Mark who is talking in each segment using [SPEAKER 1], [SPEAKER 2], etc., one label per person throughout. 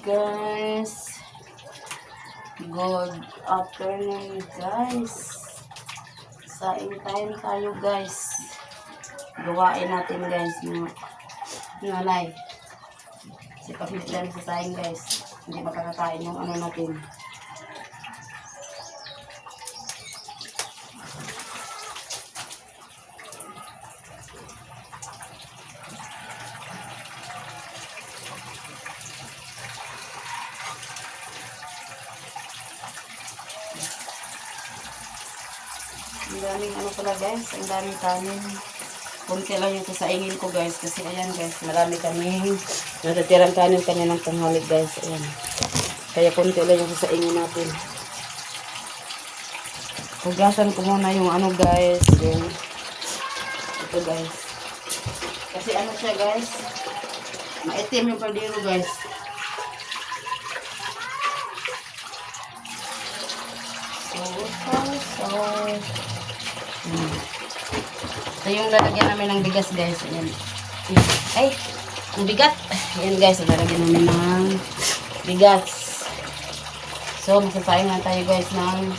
[SPEAKER 1] Guys. Good afternoon guys. Saing time tayo guys. Gawain natin guys mga nanay. Pag lang sa saing guys, hindi makakakain yung ano natin. Daming ano pala guys, ang daming kanin. Kunti lang yung sasaingin ko guys, kasi ayan guys, marami kaming natatirang kanin kanya ng tanghali guys, ayan. Kaya kunti lang yung sasaingin natin. Hugasan ko muna yung ano guys, yung ito guys. Kasi ano siya guys, maitim yung kaldero guys. So, so, so. Hmm. Ito yung lalagyan namin ng bigas guys. Ayan. Ay, ang bigat. Ayan guys, lalagyan namin ng bigas. So, masasayang na tayo guys ng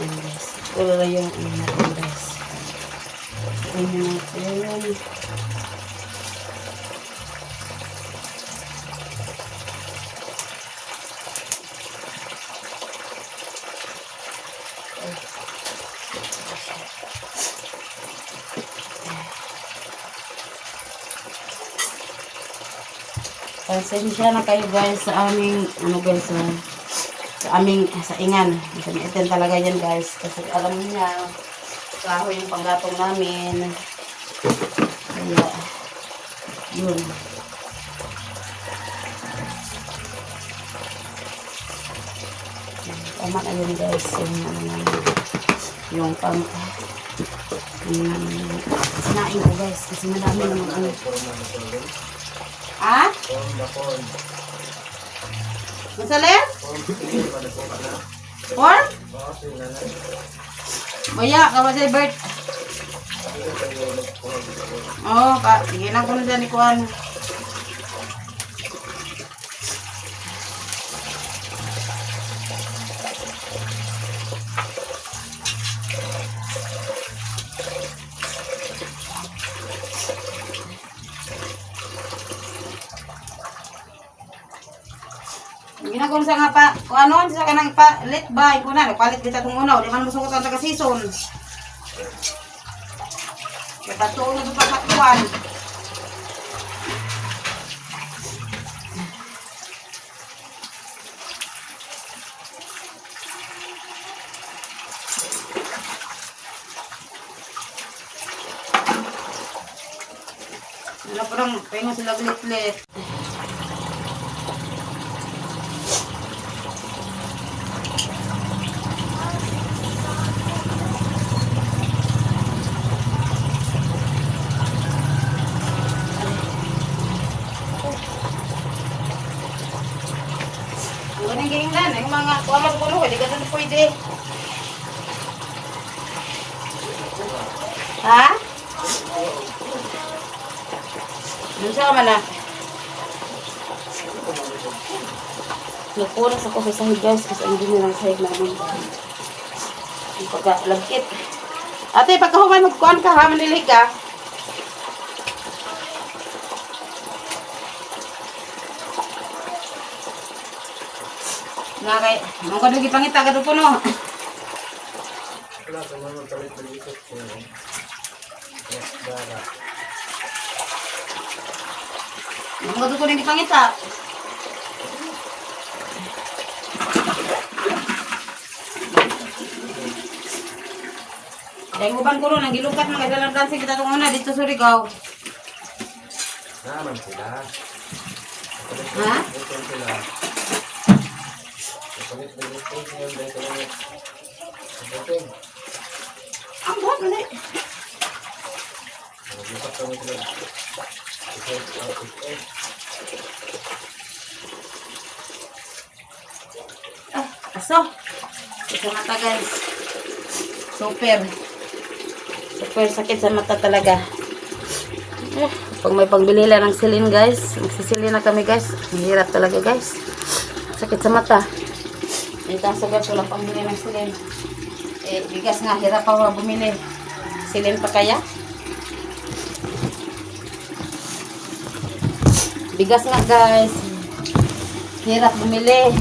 [SPEAKER 1] Ayan guys. Lang yung ano natin guys. Ayan natin. Pasensya na kayo guys sa aming ano guys sa, sa aming sa ingan. Sa iten talaga yan guys kasi alam niya kahoy yung panggatong namin. Kaya yun. Tama na yun guys yung ano namin yung pang yung sinain ko guys kasi madami naman ano. Ah? Masalit? Or? Maya, kawa sa Bert. Oo, oh, ka. Sige lang ko na dyan ikuan. Ginagawa sa nga pa, kung ano, sa ka nang palit ba, kung na, nagpalit kita itong unaw, di man mo sukutan sa season. Kaya patuon na ito pagkatuan. Wala po lang, pengo sila glit-glit. Ganun ganyan lang. Yung mga kuwamas ko no, hindi na pwede. Ha? Ano siya man ah? Nagpunas ako sa sahig guys kasi ang dumi ng sahig namin. Yung pagkalagkit. Ate, pagkahuman magkuhan ka ha, manilig ka. Nakay, mga kadugi pangita ka po no.
[SPEAKER 2] Wala sa mga palit-palit ko. Yes, bara.
[SPEAKER 1] Mga kadugi rin pangita. Dahil uban ko ron, ang gilukat mga dalang dancing kita itong una dito sa Surigao.
[SPEAKER 2] Naman sila.
[SPEAKER 1] Ha?
[SPEAKER 2] Ito sila. Palit-palit ko yun. Dahil ko lang. Ito.
[SPEAKER 1] Ang buhat na
[SPEAKER 2] Nag-ipak kami sila. Ito. Ito.
[SPEAKER 1] Ah, aso. Sa mata guys. Super. Super sakit sa mata talaga. Ah, Pag may pangbili lang ng silin guys, magsisili na kami guys. Mahirap talaga guys. Sakit sa mata. Ito ang sugat ko lang pangbili ng silin. Eh, bigas nga, hirap pa ako bumili. Silin pa kaya? Bigas nga guys. Hirap bumili.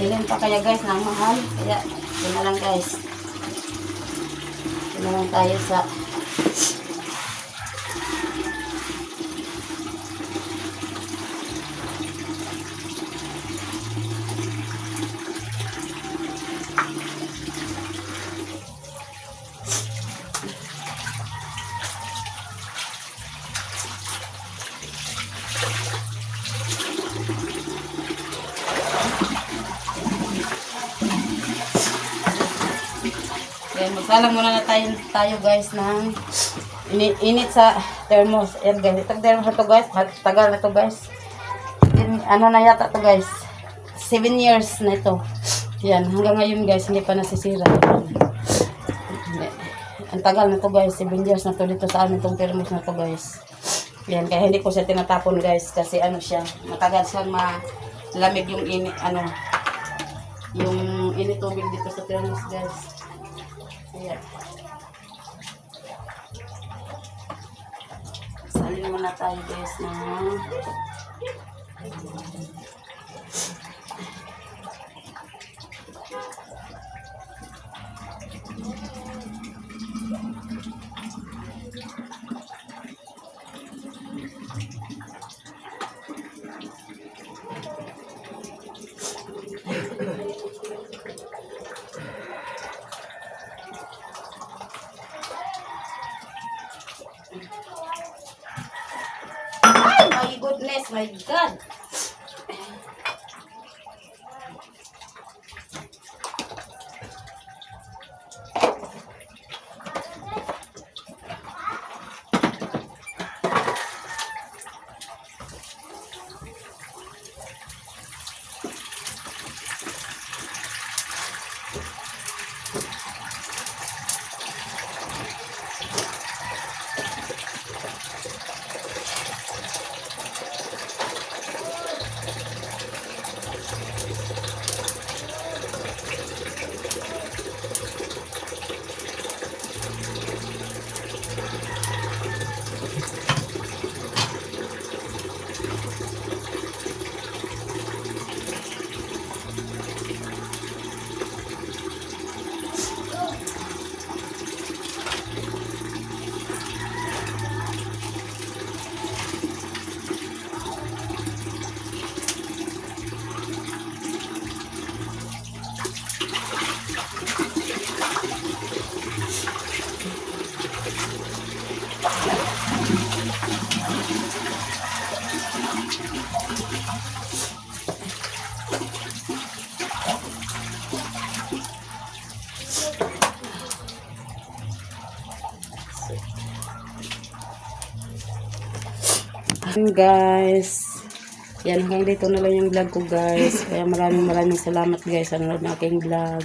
[SPEAKER 1] Silin pa kaya guys, nang mahal. Kaya, yun na lang guys. Yun na lang tayo sa Ayan, magsalang muna na tayo, tayo guys ng ini init sa thermos. Ayan guys, itong thermos na to guys, tagal na to guys. In- ano na yata to guys, 7 years na ito. Yan, hanggang ngayon guys, hindi pa nasisira. Ang tagal na to guys, 7 years na to dito sa amin itong thermos na to guys. Yan, kaya hindi ko siya tinatapon guys, kasi ano siya, matagal siyang malamig yung init, ano, yung init tubig dito sa thermos guys. Ayan. Salin muna tayo guys na Ay, my goodness, my God. Ayan, guys. Yan, hanggang dito na lang yung vlog ko guys. Kaya maraming maraming salamat guys sa nanonood ng aking vlog.